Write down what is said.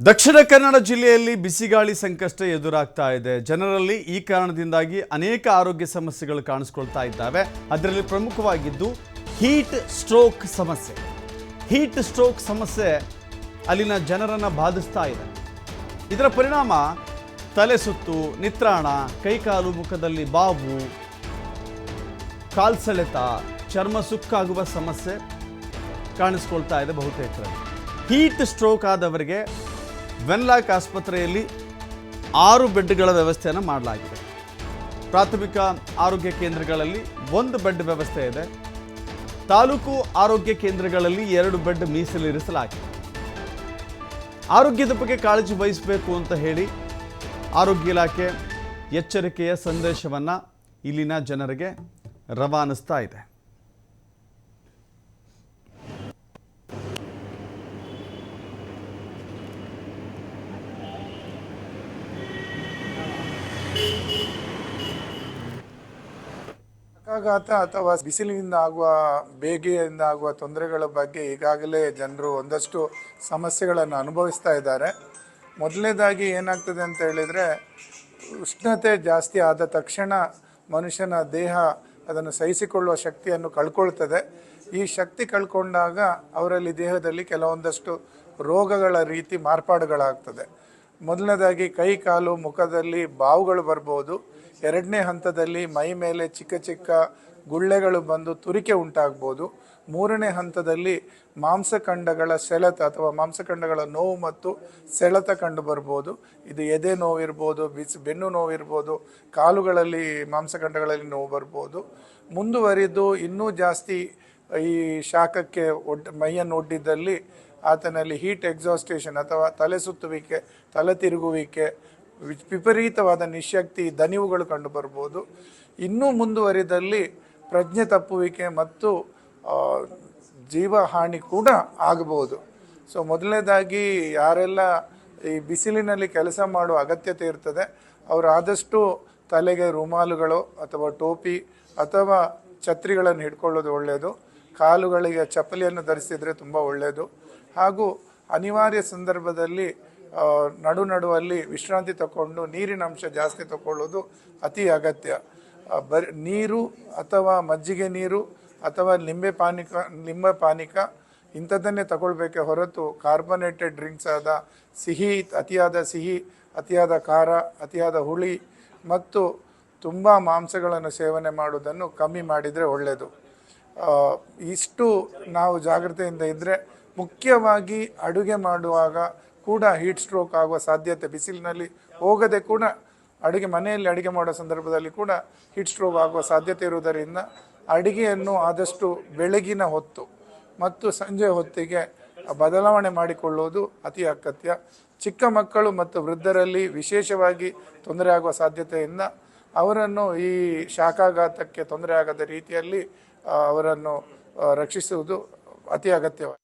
ದಕ್ಷಿಣ ಕನ್ನಡ ಜಿಲ್ಲೆಯಲ್ಲಿ ಬಿಸಿಗಾಳಿ ಸಂಕಷ್ಟ ಎದುರಾಗ್ತಾ ಇದೆ. ಜನರಲ್ಲಿ ಈ ಕಾರಣದಿಂದಾಗಿ ಅನೇಕ ಆರೋಗ್ಯ ಸಮಸ್ಯೆಗಳು ಕಾಣಿಸ್ಕೊಳ್ತಾ ಇದ್ದಾವೆ. ಅದರಲ್ಲಿ ಪ್ರಮುಖವಾಗಿದ್ದು ಹೀಟ್ ಸ್ಟ್ರೋಕ್ ಸಮಸ್ಯೆ. ಹೀಟ್ ಸ್ಟ್ರೋಕ್ ಸಮಸ್ಯೆ ಅಲ್ಲಿನ ಜನರನ್ನು ಬಾಧಿಸ್ತಾ ಇದೆ. ಇದರ ಪರಿಣಾಮ ತಲೆ ಸುತ್ತು, ನಿತ್ರಾಣ, ಕೈಕಾಲು ಮುಖದಲ್ಲಿ ಬಾವು ಕಾಲ್ಸೆಳೆತ ಚರ್ಮ ಸುಕ್ಕಾಗುವ ಸಮಸ್ಯೆ ಕಾಣಿಸ್ಕೊಳ್ತಾ ಇದೆ ಬಹುತೇಕರಲ್ಲಿ. ಹೀಟ್ ಸ್ಟ್ರೋಕ್ ಆದವರಿಗೆ ವೆನ್ಲಾಕ್ ಆಸ್ಪತ್ರೆಯಲ್ಲಿ ಆರು ಬೆಡ್ಗಳ ವ್ಯವಸ್ಥೆಯನ್ನು ಮಾಡಲಾಗಿದೆ. ಪ್ರಾಥಮಿಕ ಆರೋಗ್ಯ ಕೇಂದ್ರಗಳಲ್ಲಿ ಒಂದು ಬೆಡ್ ವ್ಯವಸ್ಥೆ ಇದೆ. ತಾಲೂಕು ಆರೋಗ್ಯ ಕೇಂದ್ರಗಳಲ್ಲಿ ಎರಡು ಬೆಡ್ ಮೀಸಲಿರಿಸಲಾಗಿದೆ. ಆರೋಗ್ಯದ ಬಗ್ಗೆ ಕಾಳಜಿ ವಹಿಸಬೇಕು ಅಂತ ಹೇಳಿ ಆರೋಗ್ಯ ಇಲಾಖೆ ಎಚ್ಚರಿಕೆಯ ಸಂದೇಶವನ್ನು ಇಲ್ಲಿನ ಜನರಿಗೆ ರವಾನಿಸ್ತಾ ಇದೆ. ಪಕ್ಷಾಘಾತ ಅಥವಾ ಬಿಸಿಲಿನಿಂದ ಆಗುವ, ಬೇಗೆಯಿಂದ ಆಗುವ ತೊಂದರೆಗಳ ಬಗ್ಗೆ ಈಗಾಗಲೇ ಜನರು ಒಂದಷ್ಟು ಸಮಸ್ಯೆಗಳನ್ನು ಅನುಭವಿಸ್ತಾ ಇದ್ದಾರೆ. ಮೊದಲನೇದಾಗಿ ಏನಾಗ್ತದೆ ಅಂತ ಹೇಳಿದರೆ, ಉಷ್ಣತೆ ಜಾಸ್ತಿ ಆದ ತಕ್ಷಣ ಮನುಷ್ಯನ ದೇಹ ಅದನ್ನು ಸಹಿಸಿಕೊಳ್ಳುವ ಶಕ್ತಿಯನ್ನು ಕಳ್ಕೊಳ್ತದೆ. ಈ ಶಕ್ತಿ ಕಳ್ಕೊಂಡಾಗ ಅವರಲ್ಲಿ ದೇಹದಲ್ಲಿ ಕೆಲವೊಂದಷ್ಟು ರೋಗಗಳ ರೀತಿ ಮಾರ್ಪಾಡುಗಳಾಗ್ತದೆ. ಮೊದಲನೇದಾಗಿ ಕೈ, ಕಾಲು, ಮುಖದಲ್ಲಿ ಬಾವುಗಳು ಬರ್ಬೋದು. ಎರಡನೇ ಹಂತದಲ್ಲಿ ಮೈ ಮೇಲೆ ಚಿಕ್ಕ ಚಿಕ್ಕ ಗುಳ್ಳೆಗಳು ಬಂದು ತುರಿಕೆ ಉಂಟಾಗ್ಬೋದು. ಮೂರನೇ ಹಂತದಲ್ಲಿ ಮಾಂಸಖಂಡಗಳ ಸೆಳೆತ ಅಥವಾ ಮಾಂಸಖಂಡಗಳ ನೋವು ಮತ್ತು ಸೆಳೆತ ಕಂಡು ಬರ್ಬೋದು. ಇದು ಎದೆ ನೋವಿರ್ಬೋದು, ಬಿಸಿ ಬೆನ್ನು ನೋವಿರ್ಬೋದು, ಕಾಲುಗಳಲ್ಲಿ ಮಾಂಸಖಂಡಗಳಲ್ಲಿ ನೋವು ಬರ್ಬೋದು. ಮುಂದುವರಿದು ಇನ್ನೂ ಜಾಸ್ತಿ ಈ ಶಾಖಕ್ಕೆ ಒಡ್, ಮೈಯನ್ನು ಒಡ್ಡಿದ್ದಲ್ಲಿ ಆತನಲ್ಲಿ ಹೀಟ್ ಎಕ್ಸಾಸ್ಟೇಷನ್ ಅಥವಾ ತಲೆ ಸುತ್ತುವಿಕೆ, ತಲೆ ತಿರುಗುವಿಕೆ ವಿಪರೀತವಾದ ನಿಶಕ್ತಿ, ದನಿವುಗಳು ಕಂಡು ಬರ್ಬೋದು. ಇನ್ನೂ ಮುಂದುವರಿದಲ್ಲಿ ಪ್ರಜ್ಞೆ ತಪ್ಪುವಿಕೆ ಮತ್ತು ಜೀವ ಜೀವಹಾನಿ ಕೂಡ ಆಗಬಹುದು ಸೊ ಮೊದಲನೇದಾಗಿ ಯಾರೆಲ್ಲ ಈ ಬಿಸಿಲಿನಲ್ಲಿ ಕೆಲಸ ಮಾಡುವ ಅಗತ್ಯತೆ ಇರ್ತದೆ, ಅವರು ಆದಷ್ಟು ತಲೆಗೆ ರುಮಾಲುಗಳು ಅಥವಾ ಟೋಪಿ ಅಥವಾ ಛತ್ರಿಗಳನ್ನು ಹಿಡ್ಕೊಳ್ಳೋದು ಒಳ್ಳೆಯದು ಕಾಲುಗಳಿಗೆ ಚಪ್ಪಲಿಯನ್ನು ಧರಿಸಿದರೆ ತುಂಬ ಒಳ್ಳೆಯದು ಹಾಗೂ ಅನಿವಾರ್ಯ ಸಂದರ್ಭದಲ್ಲಿ ನಡು ನಡುವಲ್ಲಿ ವಿಶ್ರಾಂತಿ ತಗೊಂಡು ನೀರಿನ ಅಂಶ ಜಾಸ್ತಿ ತಗೊಳ್ಳೋದು ಅತಿ ಅಗತ್ಯ. ಬರ್ ನೀರು ಅಥವಾ ಮಜ್ಜಿಗೆ ನೀರು ಅಥವಾ ಲಿಂಬೆ ಪಾನಿಕ ಲಿಂಬೆ ಪಾನಿಕ ಇಂಥದ್ದನ್ನೇ ತಗೊಳ್ಬೇಕೆ ಹೊರತು ಕಾರ್ಬನೇಟೆಡ್ ಡ್ರಿಂಕ್ಸ್ ಆದ ಸಿಹಿ, ಅತಿಯಾದ ಸಿಹಿ, ಅತಿಯಾದ ಖಾರ, ಅತಿಯಾದ ಹುಳಿ ಮತ್ತು ತುಂಬ ಮಾಂಸಗಳನ್ನು ಸೇವನೆ ಮಾಡುವುದನ್ನು ಕಮ್ಮಿ ಮಾಡಿದರೆ ಒಳ್ಳೆಯದು ಇಷ್ಟು ನಾವು ಜಾಗ್ರತೆಯಿಂದ ಇದ್ದರೆ ಮುಖ್ಯವಾಗಿ ಅಡುಗೆ ಮಾಡುವಾಗ ಕೂಡ ಹೀಟ್ ಸ್ಟ್ರೋಕ್ ಆಗುವ ಸಾಧ್ಯತೆ ಬಿಸಿಲಿನಲ್ಲಿ ಹೋಗದೆ ಕೂಡ ಅಡುಗೆ ಮನೆಯಲ್ಲಿ ಅಡುಗೆ ಮಾಡೋ ಸಂದರ್ಭದಲ್ಲಿ ಕೂಡ ಹೀಟ್ ಸ್ಟ್ರೋಕ್ ಆಗುವ ಸಾಧ್ಯತೆ ಇರುವುದರಿಂದ ಅಡುಗೆಯನ್ನು ಆದಷ್ಟು ಬೆಳಗಿನ ಹೊತ್ತು ಮತ್ತು ಸಂಜೆ ಹೊತ್ತಿಗೆ ಬದಲಾವಣೆ ಮಾಡಿಕೊಳ್ಳುವುದು ಅತಿ ಅಗತ್ಯ. ಚಿಕ್ಕ ಮಕ್ಕಳು ಮತ್ತು ವೃದ್ಧರಲ್ಲಿ ವಿಶೇಷವಾಗಿ ತೊಂದರೆ ಆಗುವ ಸಾಧ್ಯತೆಯಿಂದ ಅವರನ್ನು ಈ ಶಾಖಾಘಾತಕ್ಕೆ ತೊಂದರೆ ಆಗದ ರೀತಿಯಲ್ಲಿ ಅವರನ್ನು ರಕ್ಷಿಸುವುದು ಅತಿ ಅಗತ್ಯವಾಗಿದೆ.